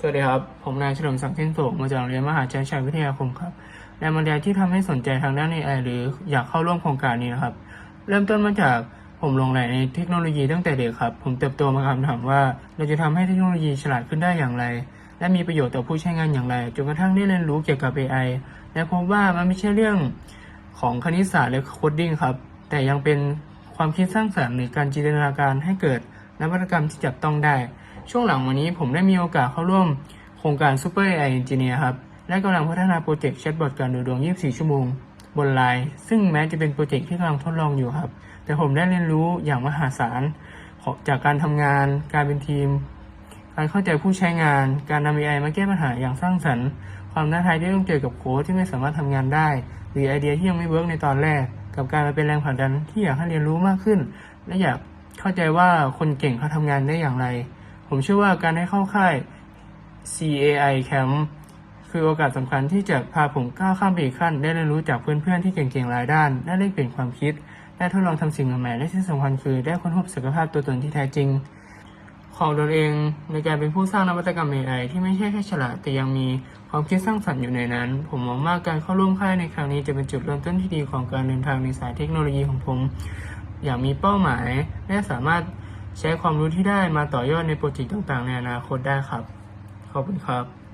สวัสดีครับ ผมนายเฉลิมศักดิ์เทนโสมาจากโรงเรียนมหาชัยชัยวิทยาคมครับแรงบันดาลที่ทำให้สนใจทางด้าน AI หรืออยากเข้าร่วมโครงการนี้นะครับ เริ่มต้นมาจากผมลงใหลในเทคโนโลยีตั้งแต่เด็กครับ ผมเติบโตมาคำถามว่า เราจะทำให้เทคโนโลยีฉลาดขึ้นได้อย่างไร และมีประโยชน์ต่อผู้ใช้งานอย่างไร จนกระทั่งได้เรียนรู้เกี่ยวกับ AI และพบว่ามันไม่ใช่เรื่องของคณิตศาสตร์หรือโคดดิ้งครับ แต่ยังเป็นความคิดสร้างสรรค์หรือการจินตนาการให้เกิดนวัตกรรมที่จับต้องได้ ช่วงหลังวันนี้ผมได้มีโอกาสเข้าร่วมโครงการ Super AI Engineer ครับ และกำลังพัฒนาโปรเจกต์แชทบอทการดูดวง 24 ชั่วโมง บนไลน์ ซึ่งแม้จะเป็นโปรเจกต์ที่กำลังทดลองอยู่ครับ แต่ผมได้เรียนรู้อย่างมหาศาลจากการทำงาน การเป็นทีม การเข้าใจผู้ใช้งาน การนำ AI มาแก้ปัญหาอย่างสร้างสรรค์ ความท้าทายที่ต้องเจอกับโค้ดที่ไม่สามารถทำงานได้ หรือไอเดียที่ยังไม่เวิร์กในตอนแรก กับการมาเป็นแรงผลักดันที่อยากให้เรียนรู้มากขึ้น และอยากเข้าใจว่าคนเก่งเขาทำงานได้อย่างไร ผมเชื่อว่าการได้เข้าค่าย CAI Camp คือโอกาสสำคัญที่จะพาผมก้าวข้ามไปอีกขั้น ได้เรียนรู้จากเพื่อนๆที่เก่งๆหลายด้าน ได้แลกเปลี่ยนความคิด ได้ทดลองทำสิ่งใหม่ๆ และที่สำคัญคือได้ค้นพบศักยภาพตัวตนที่แท้จริง ของตนเองในการเป็นผู้สร้างนวัตกรรม AI ที่ไม่ใช่แค่ฉลาดแต่ยังมีความคิดสร้างสรรค์อยู่ในนั้น ผมมองว่าการเข้าร่วมค่ายในครั้งนี้จะเป็นจุดเริ่มต้นที่ดีของการเดินทางในสายเทคโนโลยีของผม อย่างมีเป้าหมายและสามารถ ใช้ความรู้ที่ได้มาต่อยอดในโปรเจกต์ต่างๆ ในอนาคตได้ครับ ขอบคุณครับ